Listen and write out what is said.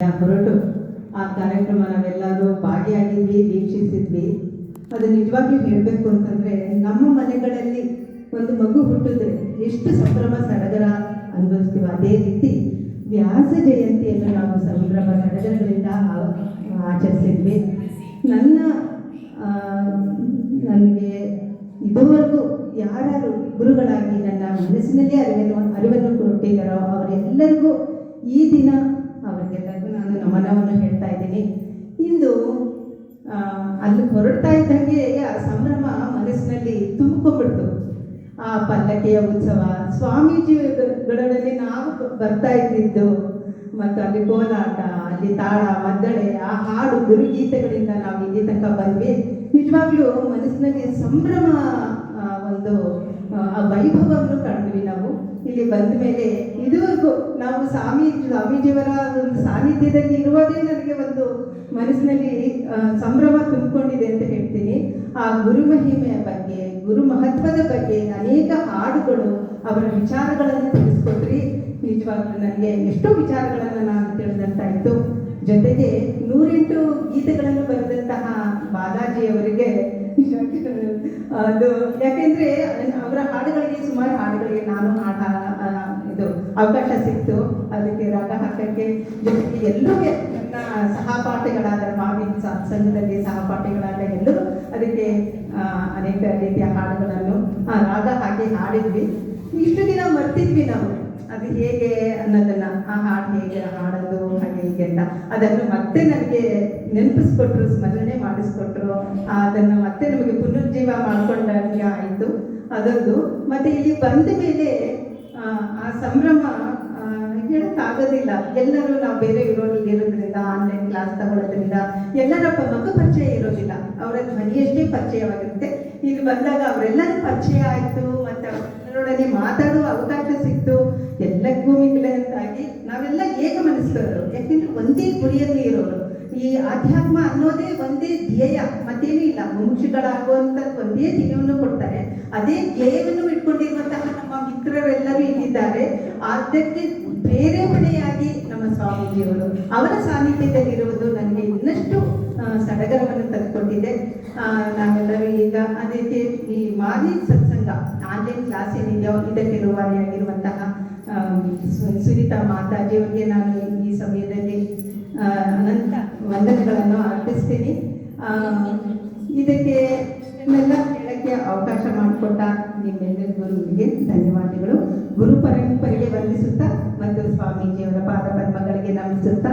ಹೊರಟು. ಆ ಕಾರ್ಯಕ್ರಮ ನಾವೆಲ್ಲರೂ ಭಾಗಿಯಾಗಿದ್ವಿ, ವೀಕ್ಷಿಸಿದ್ವಿ. ಅದು ನಿಜವಾಗ್ಲೂ ಹೇಳಬೇಕು ಅಂತಂದ್ರೆ ನಮ್ಮ ಮನೆಗಳಲ್ಲಿ ಒಂದು ಮಗು ಹುಟ್ಟಿದ್ರೆ ಎಷ್ಟು ಸಂಭ್ರಮ, ಸಡಗರ ಅನುಭವಿಸ್ತೀವಿ ಅದೇ ರೀತಿ ವ್ಯಾಸ ಜಯಂತಿಯನ್ನು ನಾವು ಸಂಭ್ರಮ, ಸಡಗರಗಳಿಂದ ಆಚರಿಸಿದ್ವಿ. ನನ್ನ ನನಗೆ ಇದುವರೆಗೂ ಯಾರ್ಯಾರು ಗುರುಗಳಾಗಿ ನನ್ನ ಮನಸ್ಸಿನಲ್ಲಿ ಅರಿವನ್ನು ಅರಿವನ್ನು ಕೊಟ್ಟಿದ್ದಾರೋ ಅವರೆಲ್ಲರಿಗೂ ಈ ದಿನ ಅವರಿಗೆಲ್ಲರಿಗೂ ನಾನು ನಮನವನ್ನು ಹೇಳ್ತಾ ಇದ್ದೀನಿ ಇಂದು ಆ, ಅಲ್ಲಿ ಹೊರಡ್ತಾ ಇದ್ದಂಗೆ ಆ ಸಂಭ್ರಮ ಮನಸ್ಸಿನಲ್ಲಿ ತುಂಬಿಕೊಂಡ್ಬಿಡ್ತು. ಆ ಪಲ್ಲಕ್ಕಿಯ ಉತ್ಸವ ಸ್ವಾಮೀಜಿಗಳಲ್ಲಿ ನಾವು ಬರ್ತಾ ಇದ್ದಿದ್ದು. ಮತ್ತು ಅಲ್ಲಿ ಕೋಲಾಟ ಅಲ್ಲಿ ತಾಳ ಮದ್ದಳೆ ಆ ಹಾಡು ಗುರುಗೀತೆಗಳಿಂದ ನಾವು ಇಲ್ಲಿ ತನಕ ಬಂದ್ವಿ. ನಿಜವಾಗ್ಲೂ ಮನಸ್ಸಿನಲ್ಲಿ ಸಂಭ್ರಮ ಒಂದು ಆ, ವೈಭವವನ್ನು ಕಂಡ್ವಿ ನಾವು. ಇಲ್ಲಿ ಬಂದ ಮೇಲೆ ಇದುವರೆಗೂ ನಾವು ಸ್ವಾಮಿ ಸ್ವಾಮೀಜಿಯವರ ಒಂದು ಸಾನ್ನಿಧ್ಯದಲ್ಲಿ ಇರುವುದೇ ನನಗೆ ಮನಸ್ಸಿನಲ್ಲಿ ಸಂಭ್ರಮ ತುಂಬಿಕೊಂಡಿದೆ ಅಂತ ಹೇಳ್ತೀನಿ. ಆ ಗುರು ಮಹಿಮೆಯ ಬಗ್ಗೆ, ಗುರು ಮಹತ್ವದ ಬಗ್ಗೆ ಅನೇಕ ಹಾಡುಗಳು ಅವರ ವಿಚಾರಗಳನ್ನು ತಿಳಿಸ್ಕೊಟ್ರಿ. ನಿಜವಾಗ್ಲೂ ನನಗೆ ಎಷ್ಟೋ ವಿಚಾರಗಳನ್ನು ನಾನು ತಿಳಿದಂತಾಯಿತು ಜೊತೆಗೆ ನೂರೆಂಟು ಗೀತೆಗಳನ್ನು ಬರೆದಂತಹ ಬಾಲಾಜಿಯವರಿಗೆ ಅದು ಯಾಕೆಂದ್ರೆ, ಅವರ ಹಾಡುಗಳಿಗೆ ಸುಮಾರು ಹಾಡುಗಳಿಗೆ ನಾನು ಹಾಡ ಅವಕಾಶ ಸಿಕ್ತು. ಅದಕ್ಕೆ ರಾಗ ಹಾಕಕ್ಕೆ ಜೊತೆಗೆ ಎಲ್ಲರಿಗೆ ನನ್ನ ಸಹಪಾಠಿಗಳಾದ ಮಾವಿನ ಸಂಘದಲ್ಲಿ ಸಹಪಾಠಿಗಳಾದ ಎಲ್ಲರೂ ಅದಕ್ಕೆ ಅನೇಕ ರೀತಿಯ ಹಾಡುಗಳನ್ನು ರಾಗ ಹಾಕಿ ಹಾಡಿದ್ವಿ. ಇಷ್ಟು ದಿನ ಮರ್ತಿದ್ವಿ ನಾವು. ಅದು ಹೇಗೆ ಅನ್ನೋದನ್ನ, ಆ ಹಾಡು ಹೇಗೆ ಹಾಡೋದು ಹಾಗೆ ಹೀಗೆ ಅಂತ. ಅದನ್ನು ಮತ್ತೆ ನನಗೆ ನೆನಪಿಸ್ಕೊಟ್ರು, ಸ್ಮರಣೆ ಮಾಡಿಸ್ಕೊಟ್ರು. ಅದನ್ನ ಮತ್ತೆ ನಮಗೆ ಪುನರುಜ್ಜೀವ ಮಾಡ್ಕೊಂಡಂಗೆ ಆಯಿತು. ಅದೊಂದು. ಮತ್ತೆ ಇಲ್ಲಿ ಬಂದ ಮೇಲೆ ಆ, ಸಂಭ್ರಮ ಹೇಳಕ್ಕಾಗೋದಿಲ್ಲ. ಎಲ್ಲರೂ ನಾವು ಬೇರೆ ಊರಲ್ಲಿ ಇರೋದ್ರಿಂದ ಆನ್ಲೈನ್ ಕ್ಲಾಸ್ ತಗೊಳ್ಳೋದ್ರಿಂದ ಎಲ್ಲರ ಮುಖ ಪರಿಚಯ ಇರೋದಿಲ್ಲ. ಅವರ ಧ್ವನಿಯಷ್ಟೇ ಪರಿಚಯವಾಗಿರುತ್ತೆ. ಇಲ್ಲಿ ಬಂದಾಗ ಅವರೆಲ್ಲರೂ ಪರಿಚಯ ಆಯಿತು ಮತ್ತು ಅವರೊಡನೆ ಮಾತಾಡುವ ಅವಕಾಶ ಸಿಕ್ತು. ಎಲ್ಲಕ್ಕೂ ಮಿಗಿಲಾಗಿ ನಾವೆಲ್ಲ ಏಕ ಮನಸ್ಕರರು ಯಾಕೆಂದ್ರೆ ಒಂದೇ ಗುರಿಯಲ್ಲಿ ಇರೋರು. ಈ ಆಧ್ಯಾತ್ಮ ಅನ್ನೋದೇ ಒಂದೇ ಧ್ಯೇಯ ಮತ್ತೇನೂ ಇಲ್ಲ. ಮುಮುಕ್ಷುಗಳಾಗುವಂಥದ್ದು ಒಂದೇ ಧ್ಯೇಯವನ್ನು ಕೊಡ್ತಾರೆ. ಅದೇ ಧ್ಯೇಯವನ್ನು ಇಟ್ಕೊಂಡಿರುವಂತಹ ನಮ್ಮ ಮಿತ್ರರೆಲ್ಲರೂ ಇಲ್ಲಿದ್ದಾರೆ ಅದಕ್ಕೆ ಮನೆಯಾಗಿ ನಮ್ಮ ಸ್ವಾಮೀಜಿಯವರು ಅವರ ಸಾನ್ನಿಧ್ಯದಲ್ಲಿರುವುದು ನನಗೆ ಇನ್ನಷ್ಟು ಸಡಗರವನ್ನು ತಂದುಕೊಟ್ಟಿದೆ. ನಾವೆಲ್ಲರೂ ಈಗ ಅದಕ್ಕೆ ಈ ಮಾರಿ ಸತ್ಸಂಗ, ಆನ್ಲೈನ್ ಕ್ಲಾಸ್ ಏನಿದೆಯೋ ಇದಕ್ಕೆ ರೂವಾರಿಯಾಗಿರುವಂತಹ ಸುನೀತಾ ಮಾತಾಜಿಯವರಿಗೆ ನಾನು ಈ ಸಮಯದಲ್ಲಿ ಅನಂತ ವಂದನೆಗಳನ್ನು ಅರ್ಪಿಸ್ತೀನಿ. ಹೇಳಕ್ಕೆ ಅವಕಾಶ ಮಾಡಿಕೊಟ್ಟ ನಿಮ್ಮೆಲ್ಲರ ಗುರುವಿಗೆ ಧನ್ಯವಾದಗಳು. ಗುರು ಪರಂಪರೆಗೆ ವಂದಿಸುತ್ತಾ ಮತ್ತು ಸ್ವಾಮೀಜಿಯವರ ಪಾದ ಪದ್ಮಗಳಿಗೆ ನಮಿಸುತ್ತಾ